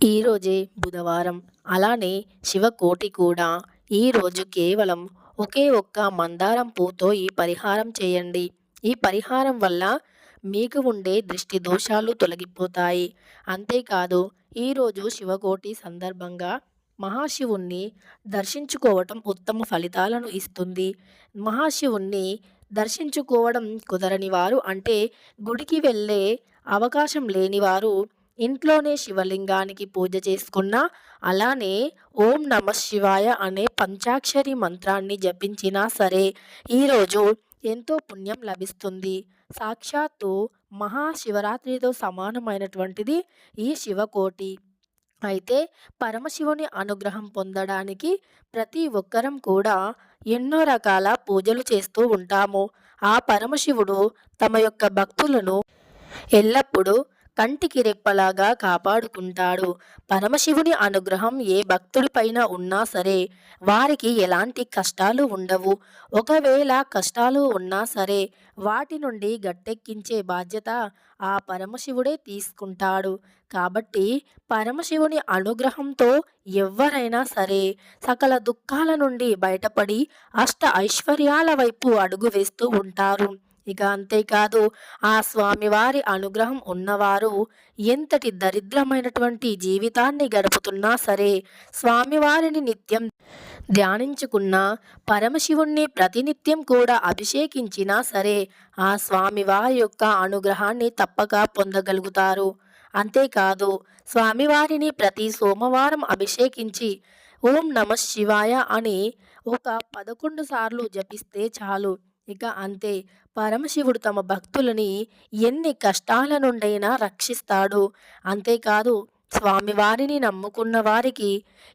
ఈరోజే బుధవారం. అలానే శివకోటి కూడా. ఈరోజు కేవలం ఒకే ఒక్క మందారం పూతో ఈ పరిహారం చేయండి. ఈ పరిహారం వల్ల మీకు ఉండే దృష్టి దోషాలు తొలగిపోతాయి. అంతేకాదు ఈరోజు శివకోటి సందర్భంగా మహాశివుణ్ణి దర్శించుకోవటం ఉత్తమ ఫలితాలను ఇస్తుంది. మహాశివుణ్ణి దర్శించుకోవడం కుదరని వారు అంటే గుడికి వెళ్ళే అవకాశం లేనివారు ఇంట్లోనే శివలింగానికి పూజ చేసుకున్న అలానే ఓం నమ శివాయ అనే పంచాక్షరి మంత్రాన్ని జపించినా సరే ఈరోజు ఎంతో పుణ్యం లభిస్తుంది. సాక్షాత్తు మహాశివరాత్రితో సమానమైనటువంటిది ఈ శివకోటి. అయితే పరమశివుని అనుగ్రహం పొందడానికి ప్రతి ఒక్కరం కూడా ఎన్నో రకాల పూజలు చేస్తూ ఉంటాము. ఆ పరమశివుడు తమ యొక్క భక్తులను ఎల్లప్పుడూ కంటికి రెప్పలాగా కాపాడుకుంటాడు. పరమశివుని అనుగ్రహం ఏ భక్తుడిపైన ఉన్నా సరే వారికి ఎలాంటి కష్టాలు ఉండవు. ఒకవేళ కష్టాలు ఉన్నా సరే వాటి నుండి గట్టెక్కించే బాధ్యత ఆ పరమశివుడే తీసుకుంటాడు. కాబట్టి పరమశివుని అనుగ్రహంతో ఎవరైనా సరే సకల దుఃఖాల నుండి బయటపడి అష్ట ఐశ్వర్యాల వైపు అడుగు వేస్తూ ఉంటారు. ఇక అంతేకాదు ఆ స్వామివారి అనుగ్రహం ఉన్నవారు ఎంతటి దరిద్రమైనటువంటి జీవితాన్ని గడుపుతున్నా సరే స్వామివారిని నిత్యం ధ్యానించుకున్న పరమశివుణ్ణి ప్రతినిత్యం కూడా అభిషేకించినా సరే ఆ స్వామివారి యొక్క అనుగ్రహాన్ని తప్పక పొందగలుగుతారు. అంతేకాదు స్వామివారిని ప్రతి సోమవారం అభిషేకించి ఓం నమ శివాయ అని ఒక పదకొండు సార్లు జపిస్తే చాలు. ఇక అంతే. పరమశివుడు తమ భక్తులని ఎన్ని కష్టాల నుండైనా రక్షిస్తాడు. అంతేకాదు స్వామివారిని నమ్ముకున్న వారికి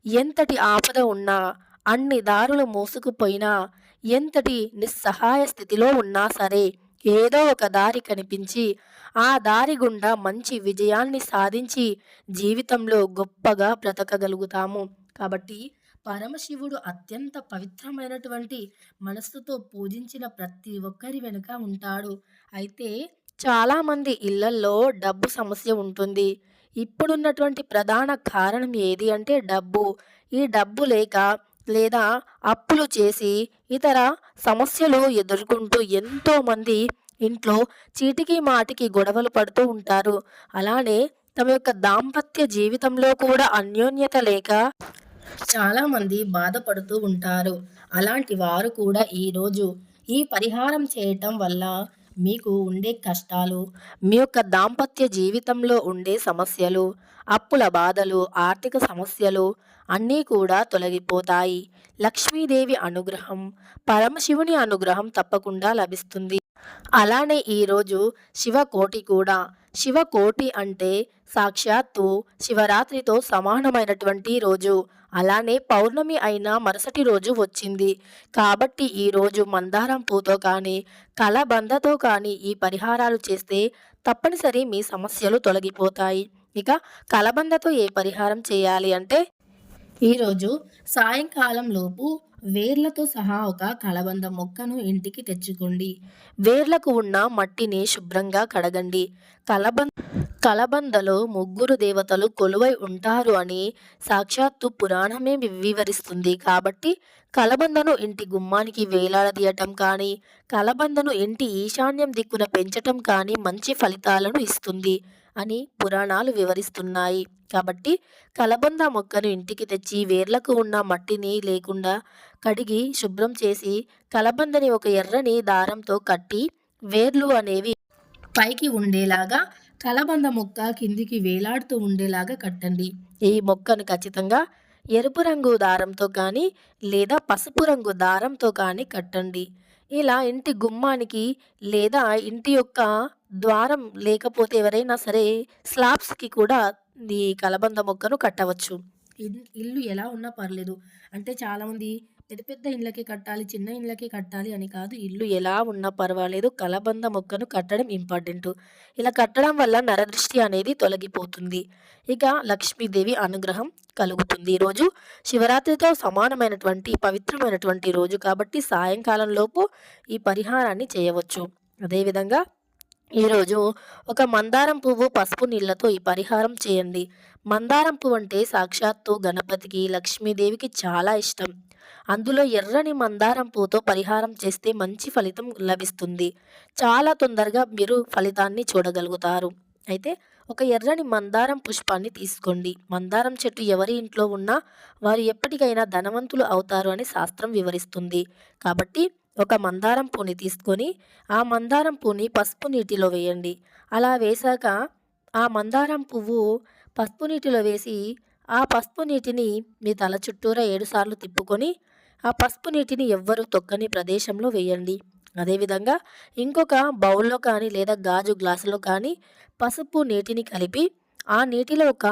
ఎంతటి ఆపద ఉన్నా అన్ని దారులు మోసుకుపోయినా ఎంతటి నిస్సహాయ స్థితిలో ఉన్నా సరే ఏదో ఒక దారి కనిపించి ఆ దారి గుండా మంచి విజయాన్ని సాధించి జీవితంలో గొప్పగా బ్రతకగలుగుతాము. కాబట్టి పరమశివుడు అత్యంత పవిత్రమైనటువంటి మనస్సుతో పూజించిన ప్రతి ఒక్కరి వెనుక ఉంటాడు. అయితే చాలామంది ఇళ్ళల్లో డబ్బు సమస్య ఉంటుంది. ఇప్పుడున్నటువంటి ప్రధాన కారణం ఏది అంటే డబ్బు. ఈ డబ్బు లేక లేదా అప్పులు చేసి ఇతర సమస్యలు ఎదుర్కొంటూ ఎంతోమంది ఇంట్లో చీటికి మాటికి గొడవలు పడుతూ ఉంటారు. అలానే తమ యొక్క దాంపత్య జీవితంలో కూడా అన్యోన్యత లేక చాలామంది బాధపడుతూ ఉంటారు. అలాంటి వారు కూడా ఈరోజు ఈ పరిహారం చేయటం వల్ల మీకు ఉండే కష్టాలు మీ యొక్క దాంపత్య జీవితంలో ఉండే సమస్యలు అప్పుల బాధలు ఆర్థిక సమస్యలు అన్నీ కూడా తొలగిపోతాయి. లక్ష్మీదేవి అనుగ్రహం పరమశివుని అనుగ్రహం తప్పకుండా లభిస్తుంది. అలానే ఈరోజు శివకోటి కూడా. శివకోటి అంటే సాక్షాత్తు శివరాత్రితో సమానమైనటువంటి రోజు. అలానే పౌర్ణమి అయిన మరుసటి రోజు వచ్చింది. కాబట్టి ఈరోజు మందారం పూతో కానీ కలబందతో కానీ ఈ పరిహారాలు చేస్తే తప్పనిసరి మీ సమస్యలు తొలగిపోతాయి. ఇక కలబందతో ఏ పరిహారం చేయాలి అంటే ఈరోజు సాయంకాలం లోపు వేర్లతో సహా ఒక కలబంద మొక్కను ఇంటికి తెచ్చుకోండి. వేర్లకు ఉన్న మట్టిని శుభ్రంగా కడగండి. కలబంద కలబందలో ముగ్గురు దేవతలు కొలువై ఉంటారు అని సాక్షాత్తు పురాణమే వివరిస్తుంది. కాబట్టి కలబందను ఇంటి గుమ్మానికి వేలాడదీయటం కానీ కలబందను ఇంటి ఈశాన్యం దిక్కున పెంచటం కానీ మంచి ఫలితాలను ఇస్తుంది. అని పురాణాలు వివరిస్తున్నాయి. కాబట్టి కలబంద మొక్కను ఇంటికి తెచ్చి వేర్లకు ఉన్న మట్టిని లేకుండా కడిగి శుభ్రం చేసి కలబందని ఒక ఎర్రని దారంతో కట్టి వేర్లు అనేవి పైకి ఉండేలాగా కలబంద మొక్క కిందికి వేలాడుతూ ఉండేలాగా కట్టండి. ఈ మొక్కను ఖచ్చితంగా ఎరుపు రంగు దారంతో కానీ లేదా పసుపు రంగు దారంతో కానీ కట్టండి. ఇలా ఇంటి గుమ్మానికి లేదా ఇంటి యొక్క ద్వారం లేకపోతే ఎవరైనా సరే స్లాబ్స్కి కూడా ఈ కలబంద మొక్కను కట్టవచ్చు. ఇల్లు ఎలా ఉన్నా పర్లేదు. అంటే చాలామంది పెద్ద పెద్ద ఇళ్ళకి కట్టాలి చిన్న ఇళ్ళకి కట్టాలి అని కాదు. ఇల్లు ఎలా ఉన్నా పర్వాలేదు. కలబంద మొక్కను కట్టడం ఇంపార్టెంట్. ఇలా కట్టడం వల్ల నరదృష్టి అనేది తొలగిపోతుంది. ఇక లక్ష్మీదేవి అనుగ్రహం కలుగుతుంది. ఈరోజు శివరాత్రితో సమానమైనటువంటి పవిత్రమైనటువంటి రోజు కాబట్టి సాయంకాలంలోపు ఈ పరిహారాన్ని చేయవచ్చు. అదేవిధంగా ఈరోజు ఒక మందారం పువ్వు పసుపు నీళ్ళతో ఈ పరిహారం చేయండి. మందారం పువ్వు అంటే సాక్షాత్తు గణపతికి లక్ష్మీదేవికి చాలా ఇష్టం. అందులో ఎర్రని మందారం పువ్వుతో పరిహారం చేస్తే మంచి ఫలితం లభిస్తుంది. చాలా తొందరగా మీరు ఫలితాన్ని చూడగలుగుతారు. అయితే ఒక ఎర్రని మందారం పుష్పాన్ని తీసుకోండి. మందారం చెట్టు ఎవరి ఇంట్లో ఉన్నా వారు ఎప్పటికైనా ధనవంతులు అవుతారు అని శాస్త్రం వివరిస్తుంది. కాబట్టి ఒక మందారం పూని తీసుకొని ఆ మందారం పూని పసుపు నీటిలో వేయండి. అలా వేశాక ఆ మందారం పువ్వు పసుపు నీటిలో వేసి ఆ పసుపు నీటిని మీ తల చుట్టూరా ఏడుసార్లు తిప్పుకొని ఆ పసుపు నీటిని ఎవ్వరూ తొక్కని ప్రదేశంలో వేయండి. అదేవిధంగా ఇంకొక బౌల్లో కానీ లేదా గాజు గ్లాసులో కానీ పసుపు నీటిని కలిపి ఆ నీటిలో ఒక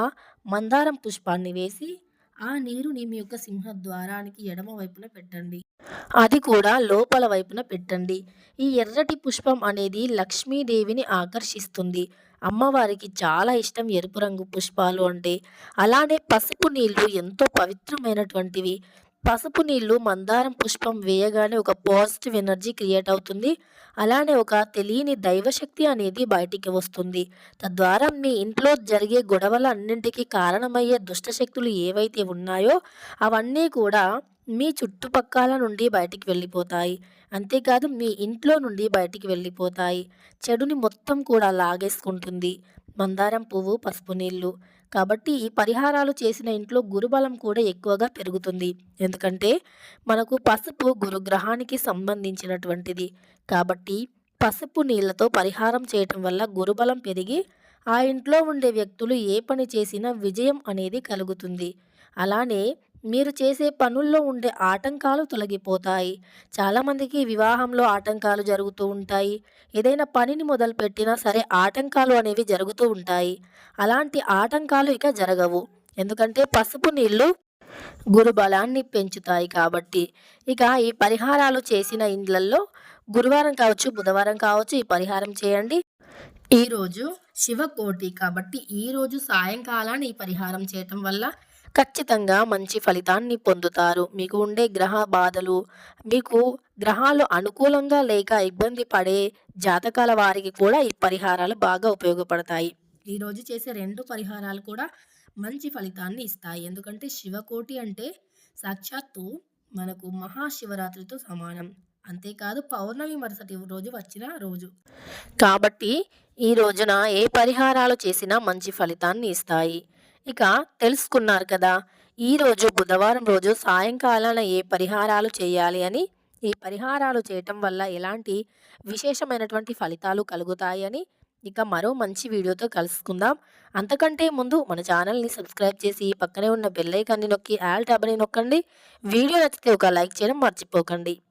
మందారం పుష్పాన్ని వేసి ఆ నీరుని మీ యొక్క సింహద్వారానికి ఎడమ వైపున పెట్టండి. అది కూడా లోపల వైపున పెట్టండి. ఈ ఎర్రటి పుష్పం అనేది లక్ష్మీదేవిని ఆకర్షిస్తుంది. అమ్మవారికి చాలా ఇష్టం ఎరుపు రంగు పుష్పాలు అంటే. అలానే పసుపు నీళ్ళు ఎంతో పవిత్రమైనటువంటివి. పసుపు నీళ్ళు మందారం పుష్పం వేయగానే ఒక పాజిటివ్ ఎనర్జీ క్రియేట్ అవుతుంది. అలానే ఒక తెలియని దైవశక్తి అనేది బయటికి వస్తుంది. తద్వారా మీ ఇంట్లో జరిగే గొడవల అన్నింటికి కారణమయ్యే దుష్టశక్తులు ఏవైతే ఉన్నాయో అవన్నీ కూడా మీ చుట్టుపక్కల నుండి బయటికి వెళ్ళిపోతాయి. అంతేకాదు మీ ఇంట్లో నుండి బయటికి వెళ్ళిపోతాయి. చెడుని మొత్తం కూడా లాగేసుకుంటుంది. మందారం పువ్వు పసుపు నీళ్ళు కాబట్టి ఈ పరిహారాలు చేసిన ఇంట్లో గురుబలం కూడా ఎక్కువగా పెరుగుతుంది. ఎందుకంటే మనకు పసుపు గురుగ్రహానికి సంబంధించినటువంటిది. కాబట్టి పసుపు నీళ్ళతో పరిహారం చేయటం వల్ల గురుబలం పెరిగి ఆ ఇంట్లో ఉండే వ్యక్తులు ఏ పని చేసినా విజయం అనేది కలుగుతుంది. అలానే మీరు చేసే పనుల్లో ఉండే ఆటంకాలు తొలగిపోతాయి. చాలామందికి వివాహంలో ఆటంకాలు జరుగుతూ ఉంటాయి. ఏదైనా పనిని మొదలుపెట్టినా సరే ఆటంకాలు అనేవి జరుగుతూ ఉంటాయి. అలాంటి ఆటంకాలు ఇక జరగవు. ఎందుకంటే పసుపు నీళ్ళు గురు బలాన్ని పెంచుతాయి కాబట్టి. ఇక ఈ పరిహారాలు చేసిన ఇండ్లల్లో గురువారం కావచ్చు బుధవారం కావచ్చు ఈ పరిహారం చేయండి. ఈరోజు శివకోటి కాబట్టి ఈరోజు సాయంకాలాన్ని ఈ పరిహారం చేయటం వల్ల ఖచ్చితంగా మంచి ఫలితాన్ని పొందుతారు. మీకు ఉండే గ్రహ బాధలు మీకు గ్రహాలు అనుకూలంగా లేక ఇబ్బంది పడే జాతకాల వారికి కూడా ఈ పరిహారాలు బాగా ఉపయోగపడతాయి. ఈరోజు చేసే రెండు పరిహారాలు కూడా మంచి ఫలితాన్ని ఇస్తాయి. ఎందుకంటే శివకోటి అంటే సాక్షాత్తు మనకు మహాశివరాత్రితో సమానం. అంతేకాదు పౌర్ణమి మరుసటి రోజు వచ్చిన రోజు. కాబట్టి ఈ రోజున ఏ పరిహారాలు చేసినా మంచి ఫలితాన్ని ఇస్తాయి. ఇక తెలుసుకున్నారు కదా ఈరోజు బుధవారం రోజు సాయంకాలాన ఏ పరిహారాలు చేయాలి అని ఈ పరిహారాలు చేయటం వల్ల ఎలాంటి విశేషమైనటువంటి ఫలితాలు కలుగుతాయని ఇక మరో మంచి వీడియోతో కలుసుకుందాం. అంతకంటే ముందు మన ఛానల్ని సబ్స్క్రైబ్ చేసి పక్కనే ఉన్న బెల్లైకాన్ని నొక్కి ఆల్ ట్యాబ్ని నొక్కండి. వీడియో నచ్చితే ఒక లైక్ చేయడం మర్చిపోకండి.